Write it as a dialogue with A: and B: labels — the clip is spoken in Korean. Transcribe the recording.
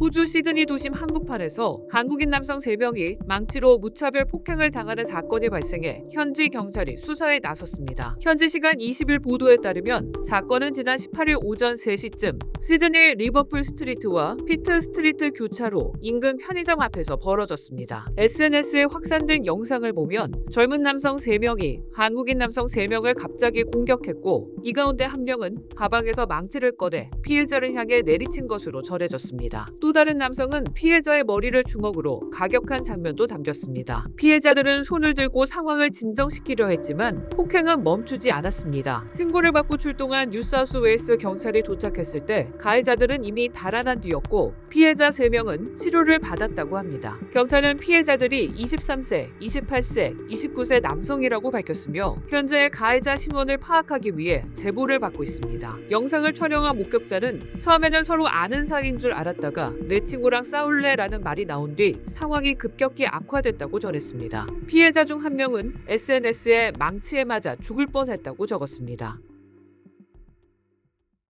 A: 호주 시드니 도심 한복판에서 한국인 남성 3명이 망치로 무차별 폭행을 당하는 사건이 발생해 현지 경찰이 수사에 나섰습니다. 현지 시간 20일 보도에 따르면 사건은 지난 18일 오전 3시쯤 시드니 리버풀 스트리트와 피트 스트리트 교차로 인근 편의점 앞에서 벌어졌습니다. SNS에 확산된 영상을 보면 젊은 남성 3명이 한국인 남성 3명을 갑자기 공격했고 이 가운데 한 명은 가방에서 망치를 꺼내 피해자를 향해 내리친 것으로 전해졌습니다. 또 다른 남성은 피해자의 머리를 주먹으로 가격한 장면도 담겼습니다. 피해자들은 손을 들고 상황을 진정시키려 했지만 폭행은 멈추지 않았습니다. 신고를 받고 출동한 뉴사우스웨일스 경찰이 도착했을 때 가해자들은 이미 달아난 뒤였고 피해자 3명은 치료를 받았다고 합니다. 경찰은 피해자들이 23세, 28세, 29세 남성이라고 밝혔으며 현재 가해자 신원을 파악하기 위해 제보를 받고 있습니다. 영상을 촬영한 목격자는 처음에는 서로 아는 사이인 줄 알았다가 내 친구랑 싸울래 라는 말이 나온 뒤 상황이 급격히 악화됐다고 전했습니다. 피해자 중 한 명은 SNS에 망치에 맞아 죽을 뻔했다고 적었습니다.